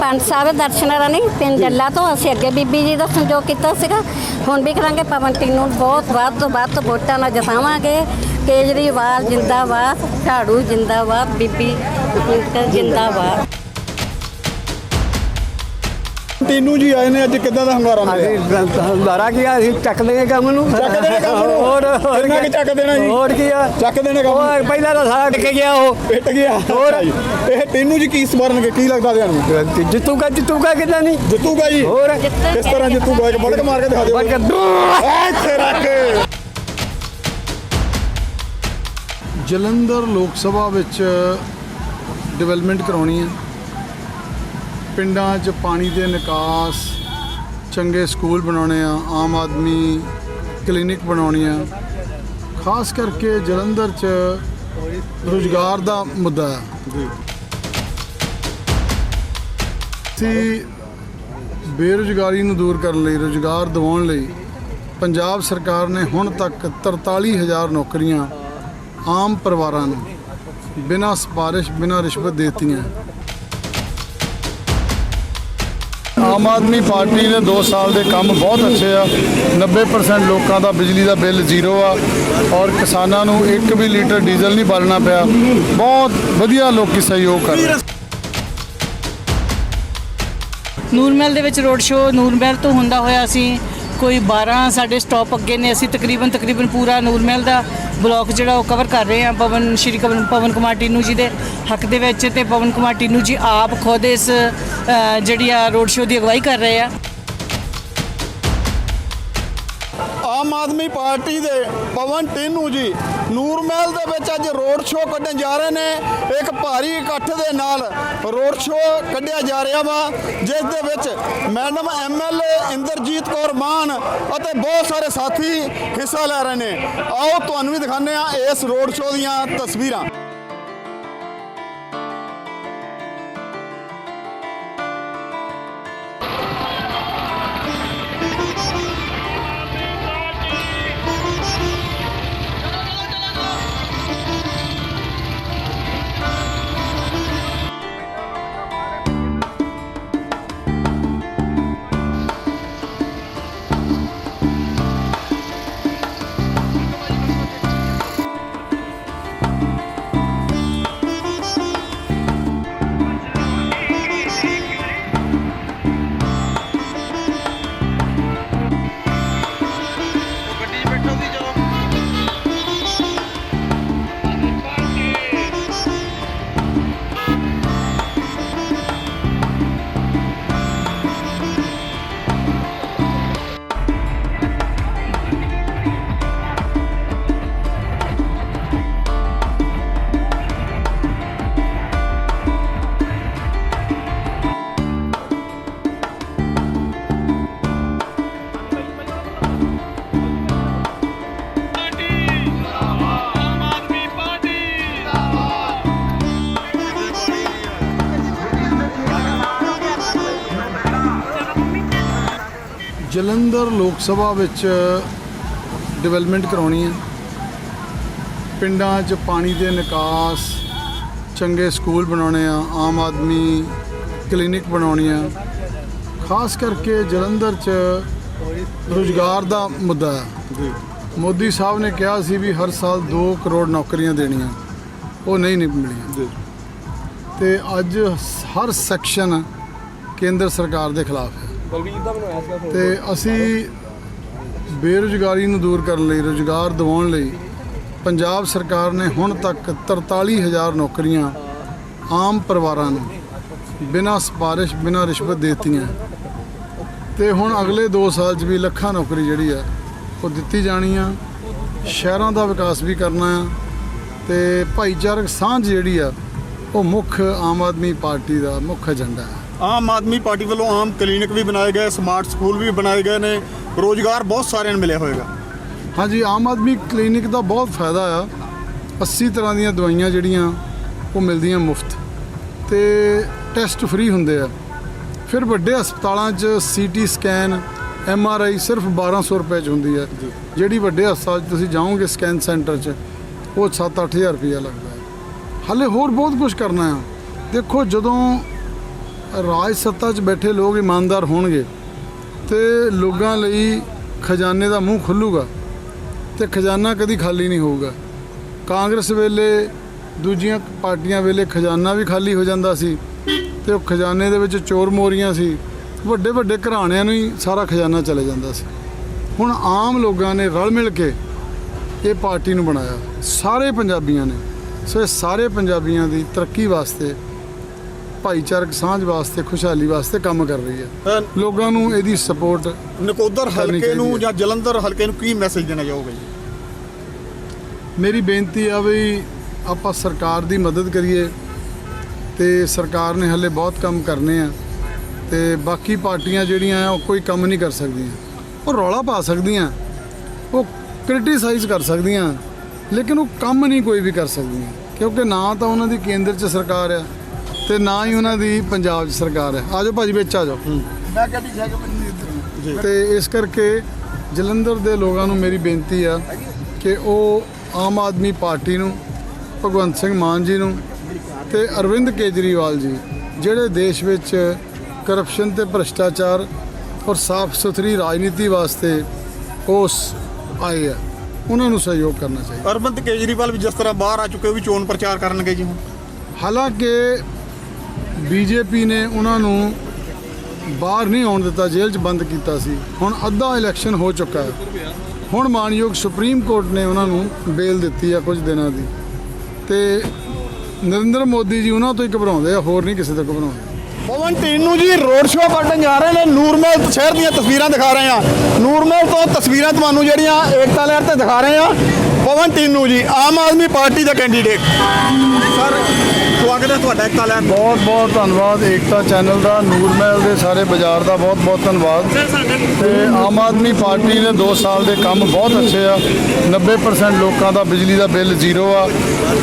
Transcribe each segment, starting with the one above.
ਪੰਜ ਸਾਹਿਬ ਦਰਸ਼ਨ ਰਾਣੀ ਪਿੰਡ ਜੱਲਾ ਤੋਂ ਅਸੀਂ ਅੱਗੇ ਬੀਬੀ ਜੀ ਦਾ ਸੰਜੋਗ ਕੀਤਾ ਸੀਗਾ। ਹੁਣ ਵੀ ਕਰਾਂਗੇ ਪਵਨ ਟੀਨੂ ਨੂੰ ਬਹੁਤ ਵੱਧ ਤੋਂ ਵੱਧ ਵੋਟਾਂ ਨਾਲ ਜਿਤਾਵਾਂਗੇ। ਕੇਜਰੀਵਾਲ ਜਿੰਦਾਬਾਦ ਝਾੜੂ ਜਿੰਦਾਬਾਦ ਬੀਬੀ ਜਿੰਦਾਬਾਦ। ਟੀਨੂ ਜੀ ਆਏ ਨੇ ਅੱਜ ਕਿੱਦਾਂ ਦਾ ਹੰਗਾਰਾ ਮਿਲਿਆ? ਅਸੀਂ ਦਾਰਾ ਕੀ ਆ ਅਸੀਂ ਚੱਕ ਲਏ ਕੰਮ ਨੂੰ। ਚੱਕ ਦੇਣੇ ਕੰਮ ਨੂੰ? ਹੋਰ ਹੋਰ ਕਿੰਨਾ ਕੁ ਚੱਕ ਦੇਣਾ ਜੀ? ਹੋਰ ਕੀ ਆ? ਚੱਕ ਦੇਣੇ ਕੰਮ? ਨੂੰ? ਉਹ ਪਹਿਲਾਂ ਤਾਂ ਸਾਰਾ ਟਿਕ ਗਿਆ ਉਹ। ਪਿੱਟ ਗਿਆ। ਹੋਰ? ਅੱਛਾ ਜੀ। ਇਹ ਟੀਨੂ ਜੀ ਕੀ ਸਵਾਰਨਗੇ ਕੀ ਲੱਗਦਾ ਤੁਹਾਨੂੰ ਜਿੱਤੂਗਾ ਜਿੱਤੂਗਾ ਕਿਦਾਂ ਨਹੀਂ? ਜਿੱਤੂਗਾ ਜੀ। ਹੋਰ? ਕਿਸ ਤਰ੍ਹਾਂ ਜਿੱਤੂਗਾ? ਇੱਕ ਬੜਕ ਮਾਰ ਕੇ ਦਿਖਾ ਦਿਓ। ਬਣ ਕੇ ਐ ਇੱਥੇ ਰੱਖ। ਜਲੰਧਰ ਲੋਕ ਸਭਾ ਵਿੱਚ ਡਿਵੈਲਪਮੈਂਟ ਕਰਾਉਣੀ ਹੈ। ਪਿੰਡਾਂ 'ਚ ਪਾਣੀ ਦੇ ਨਿਕਾਸ ਚੰਗੇ ਸਕੂਲ ਬਣਾਉਣੇ ਆ ਆਮ ਆਦਮੀ ਕਲੀਨਿਕ ਬਣਾਉਣੀ ਆ। ਖਾਸ ਕਰਕੇ ਜਲੰਧਰ 'ਚ ਰੁਜ਼ਗਾਰ ਦਾ ਮੁੱਦਾ ਹੈ ਅਸੀਂ ਬੇਰੁਜ਼ਗਾਰੀ ਨੂੰ ਦੂਰ ਕਰਨ ਲਈ ਰੁਜ਼ਗਾਰ ਦਿਵਾਉਣ ਲਈ ਪੰਜਾਬ ਸਰਕਾਰ ਨੇ ਹੁਣ ਤੱਕ 43000 ਨੌਕਰੀਆਂ ਆਮ ਪਰਿਵਾਰਾਂ ਨੂੰ ਬਿਨਾਂ ਸਿਫਾਰਿਸ਼ ਬਿਨਾਂ ਰਿਸ਼ਵਤ ਦੇ ਦਿੱਤੀਆਂ। ਆਮ ਆਦਮੀ ਪਾਰਟੀ ਨੇ 2 ਸਾਲ ਦੇ ਕੰਮ ਬਹੁਤ ਅੱਛੇ ਆ। 90% ਲੋਕਾਂ ਦਾ ਬਿਜਲੀ ਦਾ ਬਿੱਲ ਜ਼ੀਰੋ ਆ ਔਰ ਕਿਸਾਨਾਂ ਨੂੰ ਇੱਕ ਵੀ ਲੀਟਰ ਡੀਜ਼ਲ ਨਹੀਂ ਬਾਲਣਾ ਪਿਆ। ਬਹੁਤ ਵਧੀਆ ਲੋਕੀ ਸਹਿਯੋਗ ਕਰ ਰਹੇ ਨੂਰਮਹਿਲ ਦੇ ਵਿੱਚ ਰੋਡ ਸ਼ੋਅ ਨੂਰਮਹਿਲ ਤੋਂ ਹੁੰਦਾ ਹੋਇਆ ਅਸੀਂ ਕੋਈ 12 ਸਾਡੇ ਸਟਾਪ ਅੱਗੇ ਨੇ, ਅਸੀਂ ਤਕਰੀਬਨ ਤਕਰੀਬਨ ਪੂਰਾ ਨੂਰਮਹਿਲ ਦਾ ਬਲਾਕ ਜਿਹੜਾ ਉਹ ਕਵਰ ਕਰ ਰਹੇ ਹਾਂ, ਪਵਨ, ਸ਼੍ਰੀ ਕਵਨ ਪਵਨ ਕੁਮਾਰ ਟੀਨੂ ਜੀ ਦੇ ਹੱਕ ਦੇ ਵਿੱਚ ਤੇ ਪਵਨ ਕੁਮਾਰ ਟੀਨੂ ਜੀ ਆਪ ਖੁਦ ਇਸ ਜਿਹੜੀ ਆ ਰੋਡ ਸ਼ੋਅ ਦੀ ਅਗਵਾਈ ਕਰ ਰਹੇ ਆ। ਆਮ ਆਦਮੀ ਪਾਰਟੀ ਦੇ ਪਵਨ ਟੀਨੂ ਜੀ ਨੂਰਮਹਿਲ ਦੇ ਵਿੱਚ ਅੱਜ ਰੋਡ ਸ਼ੋਅ ਕੱਢਣ ਜਾ ਰਹੇ ਨੇ। ਇੱਕ ਭਾਰੀ ਇਕੱਠ ਦੇ ਨਾਲ ਰੋਡ ਸ਼ੋਅ ਕੱਢਿਆ ਜਾ ਰਿਹਾ ਵਾ, ਜਿਸ ਦੇ ਵਿੱਚ ਮੈਡਮ ਐਮਐਲਏ ਇੰਦਰਜੀਤ ਕੌਰ ਮਾਨ ਅਤੇ ਬਹੁਤ ਸਾਰੇ ਸਾਥੀ ਹਿੱਸਾ ਲੈ ਰਹੇ ਨੇ। ਆਓ ਤੁਹਾਨੂੰ ਵੀ ਦਿਖਾਉਂਦੇ ਆ ਇਸ ਰੋਡ ਸ਼ੋਅ ਦੀਆਂ ਤਸਵੀਰਾਂ। ਜਲੰਧਰ ਲੋਕ ਸਭਾ ਵਿੱਚ ਡਿਵੈਲਪਮੈਂਟ ਕਰਾਉਣੀ ਹੈ। ਪਿੰਡਾਂ 'ਚ ਪਾਣੀ ਦੇ ਨਿਕਾਸ ਚੰਗੇ ਸਕੂਲ ਬਣਾਉਣੇ ਆ ਆਮ ਆਦਮੀ ਕਲੀਨਿਕ ਬਣਾਉਣੀ ਆ। ਖਾਸ ਕਰਕੇ ਜਲੰਧਰ 'ਚ ਰੁਜ਼ਗਾਰ ਦਾ ਮੁੱਦਾ ਹੈ। ਮੋਦੀ ਸਾਹਿਬ ਨੇ ਕਿਹਾ ਸੀ ਵੀ ਹਰ ਸਾਲ 2 ਕਰੋੜ ਨੌਕਰੀਆਂ ਦੇਣੀਆਂ ਉਹ ਨਹੀਂ ਨਹੀਂ ਮਿਲੀਆਂ। ਤੇ ਅੱਜ ਹਰ ਸੈਕਸ਼ਨ ਕੇਂਦਰ ਸਰਕਾਰ ਦੇ ਖਿਲਾਫ ਹੈ। ਤੇ ਅਸੀਂ ਬੇਰੁਜ਼ਗਾਰੀ ਨੂੰ ਦੂਰ ਕਰਨ ਲਈ ਰੁਜ਼ਗਾਰ ਦਿਵਾਉਣ ਲਈ ਪੰਜਾਬ ਸਰਕਾਰ ਨੇ ਹੁਣ ਤੱਕ 43000 ਨੌਕਰੀਆਂ ਆਮ ਪਰਿਵਾਰਾਂ ਨੂੰ ਬਿਨਾਂ ਸਿਫਾਰਿਸ਼ ਬਿਨਾਂ ਰਿਸ਼ਵਤ ਦੇ ਦਿੱਤੀਆਂ। ਤੇ ਹੁਣ ਅਗਲੇ 2 ਸਾਲ 'ਚ ਵੀ ਲੱਖਾਂ ਨੌਕਰੀ ਜਿਹੜੀ ਆ ਉਹ ਦਿੱਤੀ ਜਾਣੀ ਆ। ਸ਼ਹਿਰਾਂ ਦਾ ਵਿਕਾਸ ਵੀ ਕਰਨਾ ਆ ਤੇ ਭਾਈਚਾਰਕ ਸਾਂਝ ਜਿਹੜੀ ਆ ਉਹ ਮੁੱਖ ਆਮ ਆਦਮੀ ਪਾਰਟੀ ਦਾ ਮੁੱਖ ਏਜੰਡਾ ਹੈ। ਆਮ ਆਦਮੀ ਪਾਰਟੀ ਵੱਲੋਂ ਆਮ ਕਲੀਨਿਕ ਵੀ ਬਣਾਏ ਗਏ ਸਮਾਰਟ ਸਕੂਲ ਵੀ ਬਣਾਏ ਗਏ ਨੇ ਰੋਜ਼ਗਾਰ ਬਹੁਤ ਸਾਰਿਆਂ ਨੂੰ ਮਿਲਿਆ ਹੋਵੇਗਾ ਹਾਂਜੀ ਆਮ ਆਦਮੀ ਕਲੀਨਿਕ ਦਾ ਬਹੁਤ ਫਾਇਦਾ ਆ। 80 ਤਰ੍ਹਾਂ ਦੀਆਂ ਦਵਾਈਆਂ ਜਿਹੜੀਆਂ ਉਹ ਮਿਲਦੀਆਂ ਮੁਫਤ। ਤੇ ਟੈਸਟ ਫ੍ਰੀ ਹੁੰਦੇ ਆ। ਫਿਰ ਵੱਡੇ ਹਸਪਤਾਲਾਂ 'ਚ CT scan M R I ਸਿਰਫ 1200 ਰੁਪਏ 'ਚ ਹੁੰਦੀ ਹੈ ਜਿਹੜੀ ਵੱਡੇ ਹਸਪਤਾਲ 'ਚ ਤੁਸੀਂ ਜਾਓਗੇ ਸਕੈਨ ਸੈਂਟਰ 'ਚ ਉਹ 7-8000 ਰੁਪਏ ਲੱਗਦਾ। ਹਾਲੇ ਹੋਰ ਬਹੁਤ ਕੁਝ ਕਰਨਾ ਆ। ਦੇਖੋ ਜਦੋਂ ਰਾਜ ਸੱਤਾ 'ਚ ਬੈਠੇ ਲੋਕ ਇਮਾਨਦਾਰ ਹੋਣਗੇ ਤੇ ਲੋਕਾਂ ਲਈ ਖਜ਼ਾਨੇ ਦਾ ਮੂੰਹ ਖੁੱਲੂਗਾ ਤੇ ਖਜ਼ਾਨਾ ਕਦੀ ਖਾਲੀ ਨਹੀਂ ਹੋਊਗਾ। ਕਾਂਗਰਸ ਵੇਲੇ ਦੂਜੀਆਂ ਪਾਰਟੀਆਂ ਵੇਲੇ ਖਜ਼ਾਨਾ ਵੀ ਖਾਲੀ ਹੋ ਜਾਂਦਾ ਸੀ ਤੇ ਉਹ ਖਜ਼ਾਨੇ ਦੇ ਵਿੱਚ ਚੋਰ ਮੋਰੀਆਂ ਸੀ। ਵੱਡੇ ਵੱਡੇ ਘਰਾਣਿਆਂ ਨੂੰ ਹੀ ਸਾਰਾ ਖਜ਼ਾਨਾ ਚਲੇ ਜਾਂਦਾ ਸੀ। ਹੁਣ ਆਮ ਲੋਕਾਂ ਨੇ ਰਲ ਮਿਲ ਕੇ ਇਹ ਪਾਰਟੀ ਨੂੰ ਬਣਾਇਆ। ਸਾਰੇ ਪੰਜਾਬੀਆਂ ਨੇ। ਸੋ ਇਹ ਸਾਰੇ ਪੰਜਾਬੀਆਂ ਦੀ ਤਰੱਕੀ ਵਾਸਤੇ ਭਾਈਚਾਰਕ ਸਾਂਝ ਵਾਸਤੇ ਖੁਸ਼ਹਾਲੀ ਵਾਸਤੇ ਕੰਮ ਕਰ ਰਹੀ ਹੈ। ਲੋਕਾਂ ਨੂੰ ਇਹਦੀ ਸਪੋਰਟ ਨਕੋਦਰ ਹਲਕੇ ਨੂੰ ਜਾਂ ਜਲੰਧਰ ਹਲਕੇ ਨੂੰ ਕੀ ਮੈਸੇਜ ਦੇਣਾ ਚਾਹੋਗੇ ਜੀ? ਮੇਰੀ ਬੇਨਤੀ ਆ ਵੀ ਆਪਾਂ ਸਰਕਾਰ ਦੀ ਮਦਦ ਕਰੀਏ ਤੇ ਸਰਕਾਰ ਨੇ ਹਲੇ ਬਹੁਤ ਕੰਮ ਕਰਨੇ ਆ ਤੇ ਬਾਕੀ ਪਾਰਟੀਆਂ ਜਿਹੜੀਆਂ ਆ ਉਹ ਕੋਈ ਕੰਮ ਨਹੀਂ ਕਰ ਸਕਦੀਆਂ। ਉਹ ਰੌਲਾ ਪਾ ਸਕਦੀਆਂ ਉਹ ਕ੍ਰਿਟੀਸਾਈਜ਼ ਕਰ ਸਕਦੀਆਂ ਲੇਕਿਨ ਉਹ ਕੰਮ ਨਹੀਂ ਕੋਈ ਵੀ ਕਰ ਸਕਦੀਆਂ। ਕਿਉਂਕਿ ਨਾ ਤਾਂ ਉਹਨਾਂ ਦੀ ਕੇਂਦਰ 'ਚ ਸਰਕਾਰ ਆ ਤੇ ਨਾ ਹੀ ਉਹਨਾਂ ਦੀ ਪੰਜਾਬ 'ਚ ਸਰਕਾਰ ਹੈ ਆਜੋ ਭਾਜੀ ਵਿੱਚ ਆ ਜਾਓ। ਤੇ ਇਸ ਕਰਕੇ ਜਲੰਧਰ ਦੇ ਲੋਕਾਂ ਨੂੰ ਮੇਰੀ ਬੇਨਤੀ ਆ ਕਿ ਉਹ ਆਮ ਆਦਮੀ ਪਾਰਟੀ ਨੂੰ ਭਗਵੰਤ ਸਿੰਘ ਮਾਨ ਜੀ ਨੂੰ ਤੇ ਅਰਵਿੰਦ ਕੇਜਰੀਵਾਲ ਜੀ ਜਿਹੜੇ ਦੇਸ਼ ਵਿੱਚ ਕਰਪਸ਼ਨ ਤੇ ਭ੍ਰਸ਼ਟਾਚਾਰ ਔਰ ਸਾਫ਼ ਸੁਥਰੀ ਰਾਜਨੀਤੀ ਵਾਸਤੇ ਉਸ ਆਏ ਆ। ਉਹਨਾਂ ਨੂੰ ਸਹਿਯੋਗ ਕਰਨਾ ਚਾਹੀਦਾ। ਅਰਵਿੰਦ ਕੇਜਰੀਵਾਲ ਵੀ ਜਿਸ ਤਰ੍ਹਾਂ ਬਾਹਰ ਆ ਚੁੱਕੇ ਉਹ ਵੀ ਚੋਣ ਪ੍ਰਚਾਰ ਕਰਨਗੇ ਜੀ ਹੁਣ। ਹਾਲਾਂਕਿ ਬੀਜੇਪੀ ਨੇ ਉਹਨਾਂ ਨੂੰ ਬਾਹਰ ਨਹੀਂ ਆਉਣ ਦਿੱਤਾ ਜੇਲ੍ਹ 'ਚ ਬੰਦ ਕੀਤਾ ਸੀ। ਹੁਣ ਅੱਧਾ ਇਲੈਕਸ਼ਨ ਹੋ ਚੁੱਕਾ ਹੈ। ਹੁਣ ਮਾਨਯੋਗ ਸੁਪਰੀਮ ਕੋਰਟ ਨੇ ਉਹਨਾਂ ਨੂੰ ਬੇਲ ਦਿੱਤੀ ਆ ਕੁਝ ਦਿਨਾਂ ਦੀ। ਤੇ ਨਰਿੰਦਰ ਮੋਦੀ ਜੀ ਉਹਨਾਂ ਤੋਂ ਹੀ ਘਬਰਾਉਂਦੇ ਆ ਹੋਰ ਨਹੀਂ ਕਿਸੇ ਤੋਂ ਘਬਰਾਉਂਦੇ। ਪਵਨ ਟੀਨੂ ਜੀ ਰੋਡ ਸ਼ੋਅ ਕੱਢਣ ਜਾ ਰਹੇ ਨੇ। ਨੂਰਮਹਿਲ ਸ਼ਹਿਰ ਦੀਆਂ ਤਸਵੀਰਾਂ ਦਿਖਾ ਰਹੇ ਹਾਂ। ਨੂਰਮਹਿਲ ਤੋਂ ਤਸਵੀਰਾਂ ਤੁਹਾਨੂੰ ਜਿਹੜੀਆਂ ਏਕਤਾ ਲਹਿਰ ਤੇ ਦਿਖਾ ਰਹੇ ਹਾਂ। ਪਵਨ ਟੀਨੂ ਜੀ ਆਮ ਆਦਮੀ ਪਾਰਟੀ ਦਾ ਕੈਂਡੀਡੇਟ ਸਰ ਸਵਾਗਤ ਹੈ ਤੁਹਾਡਾ ਲਹਿਰ ਦਾ। ਬਹੁਤ ਬਹੁਤ ਧੰਨਵਾਦ ਏਕਤਾ ਚੈਨਲ ਦਾ ਨੂਰਮਹਿਲ ਦੇ ਸਾਰੇ ਬਾਜ਼ਾਰ ਦਾ ਬਹੁਤ ਬਹੁਤ ਧੰਨਵਾਦ। ਤੇ ਆਮ ਆਦਮੀ ਪਾਰਟੀ ਨੇ 2 ਸਾਲ ਦੇ ਕੰਮ ਬਹੁਤ ਅੱਛੇ ਆ। 90% ਲੋਕਾਂ ਦਾ ਬਿਜਲੀ ਦਾ ਬਿੱਲ ਜ਼ੀਰੋ ਆ।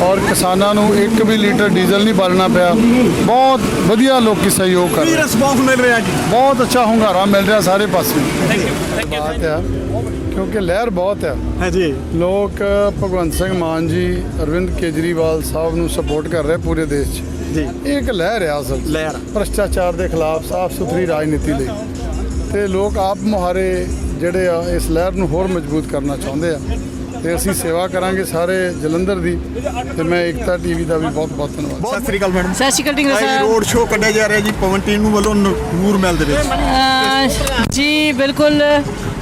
ਔਰ ਕਿਸਾਨਾਂ ਨੂੰ ਇੱਕ ਵੀ ਲੀਟਰ ਡੀਜ਼ਲ ਨਹੀਂ ਬਾਲਣਾ ਪਿਆ। ਬਹੁਤ ਵਧੀਆ ਲੋਕੀ ਸਹਿਯੋਗ ਕਰ ਰਹੇ ਰਿਸਪੌਂਸ ਮਿਲ ਰਿਹਾ ਜੀ? ਬਹੁਤ ਅੱਛਾ ਹੁੰਗਾਰਾ ਮਿਲ ਰਿਹਾ ਸਾਰੇ ਪਾਸੇ। ਬਾਤ ਆ। ਕਿਉਂਕਿ ਲਹਿਰ ਬਹੁਤ ਆ ਹੈ ਜੀ। ਲੋਕ ਭਗਵੰਤ ਸਿੰਘ ਮਾਨ ਜੀ ਅਰਵਿੰਦ ਕੇਜਰੀਵਾਲ ਸਾਹਿਬ ਨੂੰ ਸਪੋਰਟ ਕਰ ਰਹੇ ਪੂਰੇ ਦੇਸ਼ 'ਚ। ਜੀ। ਇਹ ਇੱਕ ਲਹਿਰ ਆ ਅਸਲ। ਲਹਿਰ। ਭ੍ਰਸ਼ਟਾਚਾਰ ਦੇ ਖਿਲਾਫ ਸਾਫ਼ ਸੁਥਰੀ ਰਾਜਨੀਤੀ ਲਈ। ਤੇ ਲੋਕ ਆਪ ਮੁਹਾਰੇ ਜਿਹੜੇ ਆ ਇਸ ਲਹਿਰ ਨੂੰ ਹੋਰ ਮਜ਼ਬੂਤ ਕਰਨਾ ਚਾਹੁੰਦੇ ਆ। ਤੇ ਅਸੀਂ ਸੇਵਾ ਕਰਾਂਗੇ ਸਾਰੇ ਜਲੰਧਰ ਦੀ। ਤੇ ਮੈਂ ਏਕਤਾ ਟੀਵੀ ਦਾ ਵੀ ਬਹੁਤ ਬਹੁਤ ਧੰਨਵਾਦ। ਸਤਿ ਸ੍ਰੀ ਅਕਾਲ ਮੈਡਮ। ਸਤਿ ਸ਼੍ਰੀ ਅਕਾਲ ਅੱਜ ਸਾਹਿਬ। ਰੋਡ ਸ਼ੋਅ ਕੱਢਿਆ ਜਾ ਰਿਹਾ ਜੀ ਪਵਨ ਵੱਲੋਂ ਨ- ਨੂਰਮਹਿਲ ਦੇ ਵਿੱਚ। ਅਹ ਜੀ ਬਿਲਕੁਲ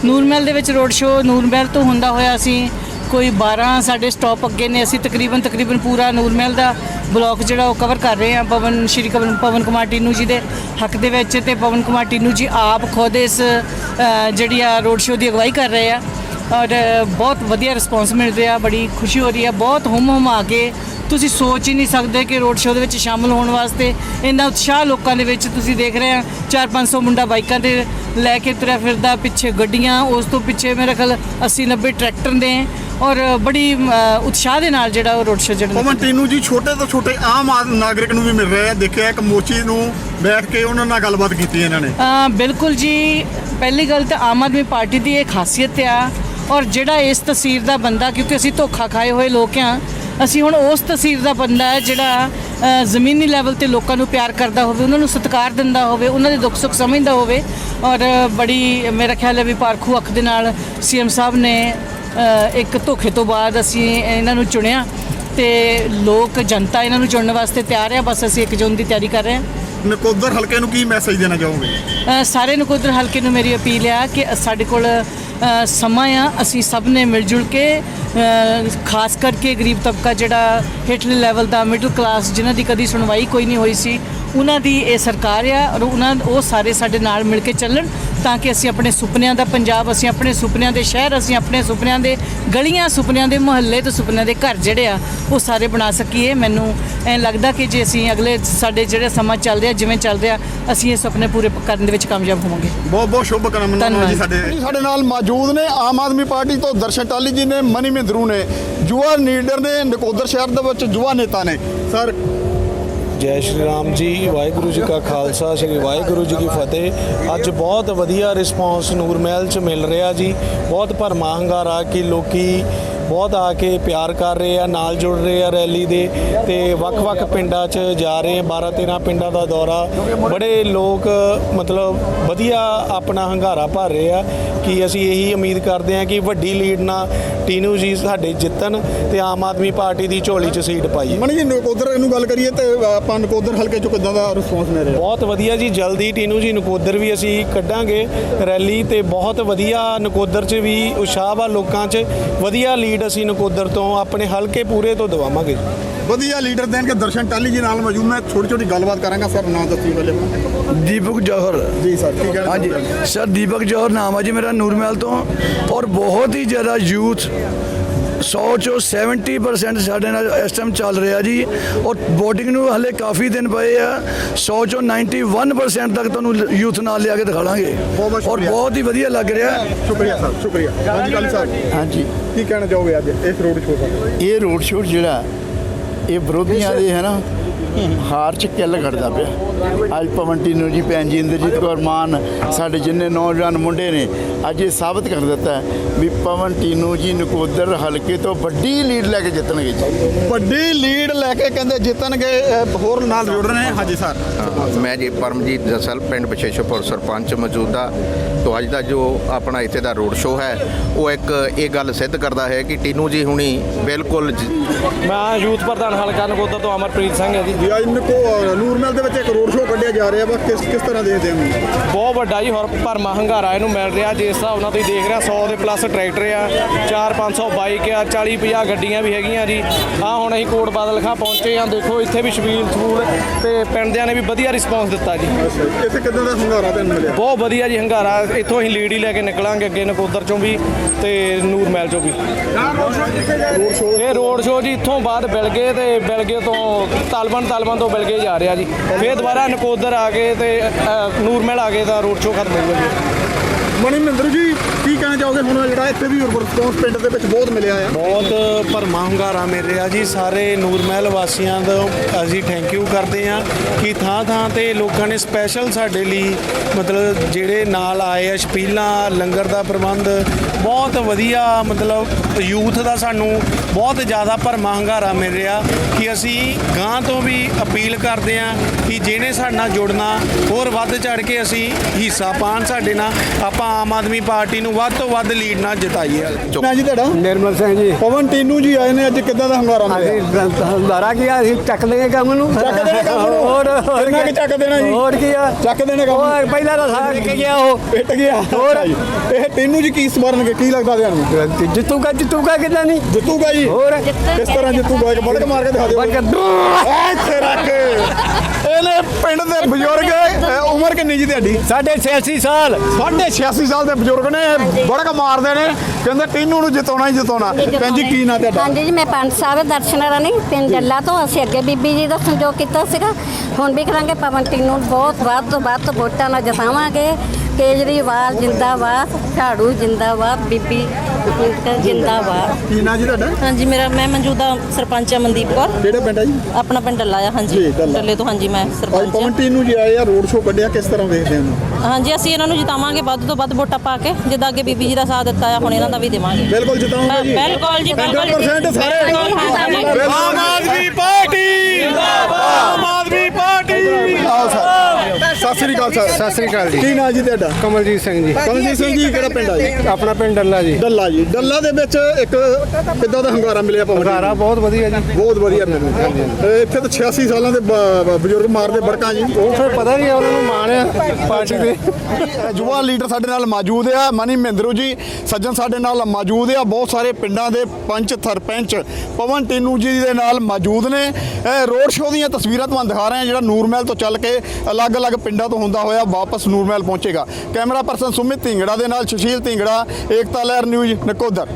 ਨੂਰਮਹਿਲ ਦੇ ਵਿੱਚ ਰੋਡ ਸ਼ੋਅ ਨੂਰਮਹਿਲ ਤੋਂ ਹੁੰਦਾ ਹੋਇਆ ਅਸੀਂ ਕੋਈ 12 ਸਾਡੇ ਸਟਾਪ ਅੱਗੇ ਨੇ। ਅਸੀਂ ਤਕਰੀਬਨ ਤਕਰੀਬਨ ਪੂਰਾ ਨੂਰਮਹਿਲ ਦਾ ਬਲਾਕ ਜਿਹੜਾ ਉਹ ਕਵਰ ਕਰ ਰਹੇ ਹਾਂ। ਪਵਨ ਸ਼੍ਰੀ ਕਵਨ ਪਵਨ ਕੁਮਾਰ ਟੀਨੂ ਜੀ ਦੇ ਹੱਕ ਦੇ ਵਿੱਚ ਤੇ ਪਵਨ ਕੁਮਾਰ ਟੀਨੂ ਜੀ ਆਪ ਖੁਦ ਇਸ ਜਿਹੜੀ ਆ ਰੋਡ ਸ਼ੋਅ ਦੀ ਅਗਵਾਈ ਕਰ ਰਹੇ ਆ। ਔਰ ਬਹੁਤ ਵਧੀਆ ਰਿਸਪੌਂਸ ਮਿਲ ਰਿਹਾ। ਬੜੀ ਖੁਸ਼ੀ ਹੋ ਰਹੀ ਹੈ ਬਹੁਤ ਹੁਮ ਆ ਕੇ ਤੁਸੀਂ ਸੋਚ ਹੀ ਨਹੀਂ ਸਕਦੇ ਕਿ ਰੋਡ ਸ਼ੋਅ ਦੇ ਵਿੱਚ ਸ਼ਾਮਲ ਹੋਣ ਵਾਸਤੇ ਇੰਨਾ ਉਤਸ਼ਾਹ ਲੋਕਾਂ ਦੇ ਵਿੱਚ ਤੁਸੀਂ ਦੇਖ ਰਹੇ ਆ। 4-500 ਮੁੰਡਾ ਬਾਈਕਾਂ ਤੇ ਲੈ ਕੇ ਤੁਰਿਆ ਫਿਰਦਾ ਪਿੱਛੇ ਗੱਡੀਆਂ ਉਸ ਤੋਂ ਪਿੱਛੇ ਮੇਰੇ ਖਿਆਲ 80-90 ਟਰੈਕਟਰ ਨੇ ਔਰ ਬੜੀ ਉਤਸ਼ਾਹ ਦੇ ਨਾਲ ਜਿਹੜਾ ਉਹ ਰੋਡ ਸ਼ੋਅ ਜਿਹੜਾ ਪਵਨ ਟੀਨੂ ਜੀ ਛੋਟੇ ਤੋਂ ਛੋਟੇ ਆਮ ਨਾਗਰਿਕ ਨੂੰ ਵੀ ਮਿਲ ਰਹੇ ਆ ਦੇਖਿਆ ਇੱਕ ਮੋਚੀ ਨੂੰ ਬੈਠ ਕੇ ਉਹਨਾਂ ਨਾਲ ਗੱਲਬਾਤ ਕੀਤੀ ਇਹਨਾਂ ਨੇ। ਬਿਲਕੁਲ ਜੀ। ਪਹਿਲੀ ਗੱਲ ਤਾਂ ਆਮ ਆਦਮੀ ਪਾਰਟੀ ਦੀ ਇਹ ਖਾਸੀਅਤ ਆ ਔਰ ਜਿਹੜਾ ਇਸ ਤਸਵੀਰ ਦਾ ਬੰਦਾ ਕਿਉਂਕਿ ਅਸੀਂ ਧੋਖਾ ਖਾਏ ਹੋਏ ਲੋਕ ਆ ਅਸੀਂ ਹੁਣ ਉਸ ਤਸਵੀਰ ਦਾ ਬੰਦਾ ਹੈ ਜਿਹੜਾ ਜ਼ਮੀਨੀ ਲੈਵਲ ਤੇ ਲੋਕਾਂ ਨੂੰ ਪਿਆਰ ਕਰਦਾ ਹੋਵੇ ਉਹਨਾਂ ਨੂੰ ਸਤਿਕਾਰ ਦਿੰਦਾ ਹੋਵੇ ਉਹਨਾਂ ਦੇ ਦੁੱਖ ਸੁੱਖ ਸਮਝਦਾ ਹੋਵੇ ਔਰ ਬੜੀ ਮੇਰਾ ਖਿਆਲ ਹੈ ਵੀ ਪਾਰਖੂ ਅੱਖ ਦੇ ਨਾਲ ਸੀਐਮ ਸਾਹਿਬ ਨੇ ਇੱਕ ਧੋਖੇ ਤੋਂ ਬਾਅਦ ਅਸੀਂ ਇਹਨਾਂ ਨੂੰ ਚੁਣਿਆ ਤੇ ਲੋਕ ਜਨਤਾ ਇਹਨਾਂ ਨੂੰ ਚੁਣਨ ਵਾਸਤੇ ਤਿਆਰ ਆ ਬਸ ਅਸੀਂ 1 ਜੂਨ ਦੀ ਤਿਆਰੀ ਕਰ ਰਹੇ ਹਾਂ। ਨਕੋਦਰ ਹਲਕੇ ਨੂੰ ਕੀ ਮੈਸੇਜ ਦੇਣਾ ਚਾਹੋਗੇ? ਸਾਰੇ ਨਕੋਦਰ ਹਲਕੇ ਨੂੰ ਮੇਰੀ ਅਪੀਲ ਆ ਕਿ ਸਾਡੇ ਕੋਲ ਸਮਾਂ ਆ ਅਸੀਂ ਸਭ ਨੇ ਮਿਲ ਜੁਲ ਕੇ ਖਾਸ ਕਰਕੇ ਗਰੀਬ ਤਬਕਾ ਜਿਹੜਾ ਹੇਠਲੇ ਲੈਵਲ ਦਾ ਮਿਡਲ ਕਲਾਸ ਜਿਨ੍ਹਾਂ ਦੀ ਕਦੀ ਸੁਣਵਾਈ ਕੋਈ ਨਹੀਂ ਹੋਈ ਸੀ ਉਹਨਾਂ ਦੀ ਇਹ ਸਰਕਾਰ ਆ ਔਰ ਉਹਨਾਂ ਉਹ ਸਾਰੇ ਸਾਡੇ ਨਾਲ ਮਿਲ ਕੇ ਚੱਲਣ ਤਾਂ ਕਿ ਅਸੀਂ ਆਪਣੇ ਸੁਪਨਿਆਂ ਦਾ ਪੰਜਾਬ ਅਸੀਂ ਆਪਣੇ ਸੁਪਨਿਆਂ ਦੇ ਸ਼ਹਿਰ ਅਸੀਂ ਆਪਣੇ ਸੁਪਨਿਆਂ ਦੇ ਗਲੀਆਂ ਸੁਪਨਿਆਂ ਦੇ ਮੁਹੱਲੇ ਤੇ ਸੁਪਨਿਆਂ ਦੇ ਘਰ ਜਿਹੜੇ ਆ ਉਹ ਸਾਰੇ ਬਣਾ ਸਕੀਏ। ਮੈਨੂੰ ਐਂ ਲੱਗਦਾ ਕਿ ਜੇ ਅਸੀਂ ਅਗਲੇ ਸਾਡੇ ਜਿਹੜੇ ਸਮਾਂ ਚੱਲ ਰਿਹਾ ਜਿਵੇਂ ਚੱਲ ਰਿਹਾ ਅਸੀਂ ਇਹ ਸੁਪਨੇ ਪੂਰੇ ਕਰਨ ਦੇ ਵਿੱਚ ਕਾਮਯਾਬ ਹੋਵਾਂਗੇ। ਬਹੁਤ ਬਹੁਤ ਸ਼ੁਭ ਕਾਮਨਾਵਾਂ ਧੰਨਵਾਦ। ਜੀ ਸਾਡੇ ਜੀ ਸਾਡੇ ਨਾਲ ਮੌਜੂਦ ਨੇ ਆਮ ਆਦਮੀ ਪਾਰਟੀ ਤੋਂ ਦਰਸ਼ਨ ਟਾਲੀ ਜੀ ਨੇ ਮਨੀ ਮਹਿੰਦਰੂ ਨੇ। ਯੁਵਾ ਲੀਡਰ ਨੇ ਨਕੋਦਰ ਸ਼ਹਿਰ ਦੇ ਵਿੱਚ ਯੁਵਾ ਨੇਤਾ ਨੇ। ਸਰ ਜੈ ਸ਼੍ਰੀ ਰਾਮ ਜੀ, ਵਾਹਿਗੁਰੂ ਜੀ ਕਾ ਖਾਲਸਾ, ਸ਼੍ਰੀ ਵਾਹਿਗੁਰੂ ਜੀ ਕੀ ਫਤਿਹ। ਅੱਜ ਬਹੁਤ ਵਧੀਆ ਰਿਸਪੌਂਸ ਨੂਰਮਹਿਲ ਚ ਮਿਲ ਰਿਹਾ ਜੀ। ਬਹੁਤ ਭਰਮਾ ਹੰਗਾਰਾ ਕਿ ਲੋਕੀ ਬਹੁਤ ਆ ਕੇ ਪਿਆਰ ਕਰ ਰਹੇ ਆ ਨਾਲ ਜੁੜ ਰਹੇ ਆ ਰੈਲੀ ਦੇ ਤੇ ਵੱਖ-ਵੱਖ ਪਿੰਡਾਂ 'ਚ ਜਾ ਰਹੇ ਆ। 12-13 ਪਿੰਡਾਂ ਦਾ ਦੌਰਾ। ਬੜੇ ਲੋਕ ਮਤਲਬ ਵਧੀਆ ਆਪਣਾ ਹੰਗਾਰਾ ਭਰ ਰਹੇ ਆ ਕਿ ਅਸੀਂ ਇਹੀ ਉਮੀਦ ਕਰਦੇ ਆ ਕਿ ਵੱਡੀ ਲੀਡ ਨਾਲ ਟੀਨੂ ਜੀ ਸਾਡੇ ਜਿੱਤਣ ਤੇ ਆਮ ਆਦਮੀ ਪਾਰਟੀ ਦੀ ਝੋਲੀ 'ਚ ਸੀਟ ਪਾਈਏ। ਮਣੀ ਜੀ ਨਕੋਦਰ ਇਹਨੂੰ ਗੱਲ ਕਰੀਏ ਤੇ ਆਪਾਂ ਨਕੋਦਰ ਹਲਕੇ ਚੋਂ ਕਿੱਦਾਂ ਦਾ ਰਿਸਪੌਂਸ ਮਿਲ ਰਿਹਾ? ਬਹੁਤ ਵਧੀਆ ਜੀ ਜਲਦੀ ਟੀਨੂ ਜੀ ਨਕੋਦਰ ਵੀ ਅਸੀਂ ਕੱਢਾਂਗੇ ਰੈਲੀ ਤੇ ਬਹੁਤ ਵਧੀਆ ਨਕੋਦਰ 'ਚ ਵੀ ਉਤਸ਼ਾਹ ਆ ਲੋਕਾਂ 'ਚ ਵਧੀਆ ਲੀਡ ਅਸੀਂ ਨਕੋਦਰ ਤੋਂ ਆਪਣੇ ਹਲਕੇ ਪੂਰੇ ਤੋਂ ਦਵਾਵਾਂਗੇ ਵਧੀਆ ਲੀਡਰ ਦੇਣਗੇ ਦਰਸ਼ਨ ਟਾਲੀ ਜੀ ਨਾਲ ਮੌਜੂਦ ਮੈਂ ਛੋਟੀ ਛੋਟੀ ਗੱਲਬਾਤ ਕਰਾਂਗਾ ਸਰ ਨਾਮ ਦੱਸੀ ਪਹਿਲੇ। ਦੀਪਕ ਜੌਹਰ। ਜੀ ਸਰ ਕੀ ਕਹਿਣਾ ਹਾਂਜੀ। ਹੋ? ਸਰ ਦੀਪਕ ਜੌਹਰ ਨਾਮ ਹੈ ਜੀ ਮੇਰਾ ਨੂਰਮਹਿਲ ਤੋਂ ਔਰ ਬਹੁਤ ਹੀ ਜ਼ਿਆਦਾ ਯੂਥ 100 ਚੋਂ 70% ਸਾਡੇ ਨਾਲ ਇਸ ਟਾਈਮ ਚੱਲ ਰਿਹਾ ਜੀ। ਔਰ VOTING ਨੂੰ ਹਲੇ ਕਾਫੀ ਦਿਨ ਪਏ ਆ। 100 ਚੋਂ 91% ਤੱਕ ਤੁਹਾਨੂੰ ਯੂਥ ਨਾਲ ਲਿਆ ਕੇ ਦਿਖਾਵਾਂਗੇ ਬਹੁਤ ਔਰ ਸ਼ੁਕਰੀਆ। ਬਹੁਤ ਹੀ ਵਧੀਆ ਲੱਗ ਰਿਹਾ। ਸ਼ੁਕਰੀਆ ਸਰ ਸ਼ੁਕਰੀਆ। ਹਾਂਜੀ ਕਾਲੀ ਸਾਹਿਬ ਹਾਂਜੀ। ਕੀ ਕਹਿਣਾ ਚਾਹੋਗੇ ਅੱਜ ਇਸ ਰੋਡ ਸ਼ੋਅ ਬਾਰੇ? ਇਹ ਰੋਡ ਸ਼ੋਅ ਜਿਹੜਾ ਇਹ ਵਿਰੋਧੀਆਂ ਦੇ ਹੈ ਨਾ? ਹਾਰ ਚ ਕਿੱਲ ਘੜਦਾ ਪਿਆ। ਅੱਜ ਪਵਨ ਟੀਨੂ ਜੀ ਭੈਣ ਜੀ ਇੰਦਰਜੀਤ ਕੌਰ ਮਾਨ ਸਾਡੇ ਜਿੰਨੇ ਨੌਜਵਾਨ ਮੁੰਡੇ ਨੇ ਅੱਜ ਇਹ ਸਾਬਤ ਕਰ ਦਿੱਤਾ ਵੀ ਪਵਨ ਟੀਨੂ ਜੀ ਨਕੋਦਰ ਹਲਕੇ ਤੋਂ ਵੱਡੀ ਲੀਡ ਲੈ ਕੇ ਜਿੱਤਣਗੇ ਜੀ। ਵੱਡੀ ਲੀਡ ਲੈ ਕੇ ਕਹਿੰਦੇ ਜਿੱਤਣਗੇ ਹੋਰ ਨਾਲ ਜੁੜ ਰਹੇ ਨੇ? ਹਾਂਜੀ ਸਰ। ਮੈਂ ਜੀ ਪਰਮਜੀਤ ਜਸਲ ਪਿੰਡ ਵਿਸ਼ੇਸ਼ਪੁਰ ਸਰਪੰਚ ਮੌਜੂਦਾ। ਤੋਂ ਅੱਜ ਦਾ ਜੋ ਆਪਣਾ ਇੱਥੇ ਦਾ ਰੋਡ ਸ਼ੋਅ ਹੈ ਉਹ ਇੱਕ ਇਹ ਗੱਲ ਸਿੱਧ ਕਰਦਾ ਹੈ ਕਿ ਟੀਨੂ ਜੀ ਹੁਣੀ ਬਿਲਕੁਲ ਮੈਂ ਯੂਥ ਪ੍ਰਧਾਨ ਹਲਕਾ ਨਕੋਦਰ ਤੋਂ ਅਮਰਪ੍ਰੀਤ ਸਿੰਘ ਹੈ ਜੀ ਜੀ ਅੱਜ ਨਕੋ ਨੂਰਮਹਿਲ ਦੇ ਵਿੱਚ ਇੱਕ ਰੋਡ ਸ਼ੋਅ ਕੱਢਿਆ ਜਾ ਰਿਹਾ ਵਾ। ਕਿਸ ਕਿਸ ਤਰ੍ਹਾਂ ਦੇਖਦੇ ਹੋ ਬਹੁਤ ਵੱਡਾ ਜੀ ਹੋਰ ਭਰਮਾ ਹੰਗਾਰਾ ਇਹਨੂੰ ਮਿਲ ਰਿਹਾ। ਜਿਸ ਹਿਸਾਬ ਨਾਲ ਤੁਸੀਂ ਦੇਖ ਰਹੇ ਹੋ 100 ਦੇ ਪਲੱਸ ਟਰੈਕਟਰ ਆ 4-500 ਬਾਈਕ ਆ 40-50 ਗੱਡੀਆਂ ਵੀ ਹੈਗੀਆਂ ਜੀ। ਆ ਹੁਣ ਅਸੀਂ ਕੋਟ ਬਾਦਲ ਖਾਂ ਪਹੁੰਚੇ ਆ ਦੇਖੋ ਇੱਥੇ ਵੀ ਸ਼ਬੀਲ ਸਬੂਲ ਤੇ ਪਿੰਡ ਦਿਆਂ ਨੇ ਵੀ ਵਧੀਆ ਰਿਸਪੌਂਸ ਦਿੱਤਾ ਜੀ। ਇੱਥੇ ਕਿੱਦਾਂ ਦਾ ਹੰਗਾਰਾ ਤੁਹਾਨੂੰ ਮਿਲਿਆ? ਬਹੁਤ ਵਧੀਆ ਜੀ ਹੰਗਾਰਾ। ਇੱਥੋਂ ਅਸੀਂ ਲੀਡ ਹੀ ਲੈ ਕੇ ਨਿਕਲਾਂਗੇ ਅੱਗੇ ਨਕੋਦਰ ਚੋਂ ਵੀ ਤੇ ਨੂਰ ਮਹਿਲ ਚੋਂ ਵੀ। ਇਹ ਰੋਡ ਸ਼ੋਅ ਜੀ ਇੱਥੋਂ ਬਾਅਦ ਬਿਲਗੇ ਤੇ ਬਿਲਗੇ ਤੋਂ ਤਾਲਬਨ ਤਾਲਬਨ ਤੋਂ ਬਿਲਗੇ ਜਾ ਰਿਹਾ ਜੀ। ਫੇਰ ਦੁਬਾਰਾ ਨਕੋਦਰ ਆ ਕੇ ਤੇ ਨੂਰਮਹਿਲ ਆ ਕੇ ਤਾਂ ਰੋਡ ਸ਼ੋਅ ਖਤਮ ਹੋਊਗਾ ਜੀ। ਮਣੀ ਮਹਿੰਦਰ ਜੀ ਕੀ ਕਹਿਣਾ ਚਾਹੋਗੇ? ਹੁਣ ਜਿਹੜਾ ਇੱਥੇ ਵੀ ਰਿਸਪੌਂਸ ਪਿੰਡ ਦੇ ਵਿੱਚ ਬਹੁਤ ਮਿਲਿਆ ਆ। ਬਹੁਤ ਭਰਮਾ ਹੁੰਗਾਰਾ ਮਿਲ ਰਿਹਾ ਜੀ। ਸਾਰੇ ਨੂਰ ਮਹਿਲ ਵਾਸੀਆਂ ਦਾ ਅਸੀਂ ਥੈਂਕ ਯੂ ਕਰਦੇ ਹਾਂ ਕਿ ਥਾਂ ਥਾਂ ਤੇ ਲੋਕਾਂ ਨੇ ਸਪੈਸ਼ਲ ਸਾਡੇ ਲਈ ਮਤਲਬ ਜਿਹੜੇ ਨਾਲ ਆਏ ਆ ਛਪੀਲਾਂ ਲੰਗਰ ਦਾ ਪ੍ਰਬੰਧ, ਬਹੁਤ ਵਧੀਆ ਮਤਲਬ ਯੂਥ ਦਾ ਸਾਨੂੰ ਬਹੁਤ ਜ਼ਿਆਦਾ ਭਰਮਾ ਹੁੰਗਾਰਾ ਮਿਲ ਰਿਹਾ ਕਿ ਅਸੀਂ ਗਾਂ ਤੋਂ ਵੀ ਅਪੀਲ ਕਰਦੇ ਹਾਂ ਕਿ ਜਿਹਨੇ ਸਾਡੇ ਨਾਲ ਜੁੜਨਾ, ਹੋਰ ਵੱਧ ਚੜ ਕੇ ਅਸੀਂ ਹਿੱਸਾ ਪਾਣ ਸਾਡੇ ਨਾਲ। ਆਪਾਂ ਆਮ ਆਦਮੀ ਪਾਰਟੀ ਨੂੰ ਵੱਧ ਤੋਂ ਵੱਧ ਲੀਡ ਨਾਲ ਜਿਤਾਈਏ। ਨਾ ਜੀ ਤੁਹਾਡਾ? ਨਿਰਮਲ ਸਿੰਘ ਜੀ। ਪਵਨ ਟੀਨੂ ਜੀ ਆਏ ਨੇ ਅੱਜ ਕਿੱਦਾਂ ਦਾ ਹੰਗਾਰਾ ਅਸੀਂ ਮਿਲਿਆ ਹੰਦਾਰਾ ਕੀ ਆ? ਅਸੀਂ ਚੱਕ ਦੇਗੇ ਕੰਮ ਨੂੰ। ਚੱਕ ਦੇਣੇ ਕੰਮ ਨੂੰ? ਹੋਰ ਹੋਰ ਕਿੰਨਾ ਕੁ ਚੱਕ ਦੇਣਾ ਜੀ? ਹੋਰ ਕੀ ਆ? ਚੱਕ ਦੇਣੇ ਕੰਮ? ਉਹ ਪਹਿਲਾਂ ਤਾਂ ਸਾਰਾ ਕੇ ਗਿਆ ਉਹ। ਪਿੱਟ ਗਿਆ। ਹੋਰ? ਇਹ ਟੀਨੂ ਜੀ ਕੀ ਸਵਾਰਨਗੇ ਕੀ ਲੱਗਦਾ ਤੁਹਾਨੂੰ ਜਿੱਤੂਗਾ ਜਿੱਤੂਗਾ ਕਿਦਾਂ ਨਹੀਂ? ਜਿੱਤੂਗਾ ਜੀ। ਹੋਰ। ਕਿਸ ਤਰ੍ਹਾਂ ਜਿੱਤੂਗਾ? ਇੱਕ ਬੜਕ ਮਾਰ ਕੇ ਦਿਖਾ ਦਿਓ। ਬੜਕ ਇੱਥੇ ਰੱਖ। ਇਹਨੇ ਪਿੰਡ ਦੇ ਬਜ਼ੁਰਗ ਅਹ ਉਮਰ ਕਿੰਨੀ ਜੀ ਤੁਹਾਡੀ? ਸਾਡੇ 86 ਸਾਲ। ਸਾਢੇ 86 ਸਾਲ ਦੇ ਬਜ਼ੁਰਗ ਨੇ ਬੜਕ ਮਾਰਦੇ ਨੇ ਕਹਿੰਦੇ ਟੀਨੂ ਨੂੰ ਜਿਤਾਉਣਾ ਹੀ ਜਿਤਾਉਣਾ। ਭੈਣ ਜੀ ਕੀ ਨਾਂ ਤੁਹਾਡਾ? ਹਾਂਜੀ ਜੀ ਮੈਂ ਪੰਜ ਸਾਹਿਬ ਦਰਸ਼ਨ ਰਾਣੀ ਪਿੰਡ ਜੱਲਾ ਤੋਂ। ਅਸੀਂ ਅੱਗੇ ਬੀਬੀ ਜੀ ਦਾ ਸੰਜੋਗ ਕੀਤਾ ਸੀਗਾ। ਹੁਣ ਵੀ ਕਰਾਂਗੇ ਪਵਨ ਟੀਨੂ ਨੂੰ ਬਹੁਤ ਵੱਧ ਤੋਂ ਵੱਧ ਵੋਟਾਂ ਨਾਲ ਜਿਤਾਵਾਂਗੇ। ਕੇਜਰੀਵਾਲ ਜਿੰਦਾਬਾਦ ਝਾੜੂ ਜਿੰਦਾਬਾਦ ਬੀਬੀ ਜਿੰਦਾਬਾਦ। ਕੀ ਨਾਂ ਜੀ ਤੁਹਾਡਾ? ਹਾਂਜੀ ਮੇਰਾ ਮੈਂ ਮੌਜੂਦਾ ਸਰਪੰਚ ਆ ਮਨਦੀਪ ਕੌਰ। ਕਿਹੜਾ ਪਿੰਡ ਹੈ ਜੀ? ਆਪਣਾ ਪਿੰਡ ਡੱਲਾ ਆ ਹਾਂਜੀ। ਡੱਲਾ। ਤੋਂ ਹਾਂਜੀ ਮੈਂ ਸਰਪੰਚ ਆ। ਟੀਨੂ ਜੀ ਆਏ ਆ ਰੋਡ ਸ਼ੋਅ ਕੱਢਿਆ ਕਿਸ ਤਰ੍ਹਾਂ ਵੇਖਦੇ ਹੋ? ਹਾਂਜੀ ਅਸੀਂ ਇਹਨਾਂ ਨੂੰ ਜਿਤਾਵਾਂਗੇ ਵੱਧ ਤੋਂ ਵੱਧ ਵੋਟਾਂ ਪਾ ਕੇ ਜਿੱਦਾਂ ਅੱਗੇ ਬੀਬੀ ਜੀ ਦਾ ਸਾਥ ਦਿੱਤਾ ਆ ਹੁਣ ਇਹਨਾਂ ਦਾ ਵੀ ਦੇਵਾਂਗੇ। ਬਿਲਕੁਲ ਜਿਤਾਉਂਗੇ ਜੀ। ਬਿਲਕੁਲ ਜੀ ਬਿਲਕੁਲ 100% ਸਾਰੇ। ਆਮ ਆਦਮੀ ਪਾਰਟੀ। ਜਿੰਦਾਬਾਦ। ਆਮ ਆਦਮੀ ਪਾਰਟੀ। ਆਓ ਸਰ। ਸਤਿ ਸ੍ਰੀ ਅਕਾਲ ਸਰ। ਸਤਿ ਸ੍ਰੀ ਅਕਾਲ ਜੀ। ਕੀ ਨਾਂ ਜੀ ਤੁਹਾਡਾ? ਕਮਲਜੀਤ ਸਿੰਘ ਜੀ। ਕਮਲਜੀਤ ਸਿੰਘ ਜੀ ਕਿਹੜਾ ਪਿੰਡ ਆ ਜੀ? ਆਪਣਾ ਪਿੰਡ ਡੱਲਾ ਜੀ। ਡੱਲਾ ਜੀ। ਡੱਲਾ ਦੇ ਵਿੱਚ ਇੱਕ ਕਿੱਦਾਂ ਦਾ ਹੰਗਾਰਾ ਮਿਲਿਆ ਪਵਨ ਹੰਦਾਰਾ ਬਹੁਤ ਵਧੀਆ ਜੀ। ਬਹੁਤ ਵਧੀਆ ਮਿਲਿਆ ਇੱਥੇ ਤਾਂ 86 ਸਾਲਾਂ ਦੇ ਬਜ਼ੁਰਗ ਮਾਰਦੇ ਬੜਕਾਂ ਜੀ। ਉਹ ਫਿਰ ਪਤਾ ਨਹੀਂ ਉਹਨਾਂ ਨੂੰ ਮਾਣ ਆ ਪਾਰਟੀ ਦੇ। ਯੁਵਾ ਲੀਡਰ ਸਾਡੇ ਨਾਲ ਮੌਜੂਦ ਆ ਮਨੀ ਮਹਿੰਦਰੂ ਜੀ। ਸੱਜਣ ਸਾਡੇ ਨਾਲ ਮੌਜੂਦ ਆ। ਬਹੁਤ ਸਾਰੇ ਪਿੰਡਾਂ ਦੇ ਪੰਚ ਸਰਪੰਚ ਪਵਨ ਟੀਨੂ ਜੀ ਦੇ ਨਾਲ ਮੌਜੂਦ ਨੇ। ਇਹ ਰੋਡ ਸ਼ੋਅ ਦੀਆਂ ਤਸਵੀਰਾਂ ਤੁਹਾਨੂੰ ਦਿਖਾ ਰਹੇ ਹਾਂ ਜਿਹੜਾ ਨੂਰਮਹਿਲ ਤੋਂ ਚੱਲ ਕੇ ਅਲੱਗ-ਅਲੱਗ ਪਿੰਡਾਂ ਤੋਂ ਹੁੰਦਾ ਹੋਇਆ ਵਾਪਸ ਨੂਰਮਹਿਲ ਪਹੁੰਚੇਗਾ। ਕੈਮਰਾ ਪਰਸਨ ਸੁਮਿਤ ਢਿੰਗੜਾ ਦੇ ਨਾਲ ਸੁਸ਼ੀਲ ਢਿੰਗੜਾ ਏਕਤਾ ਲਹਿਰ ਨਿਊਜ਼ ਨਕੋਦਰ।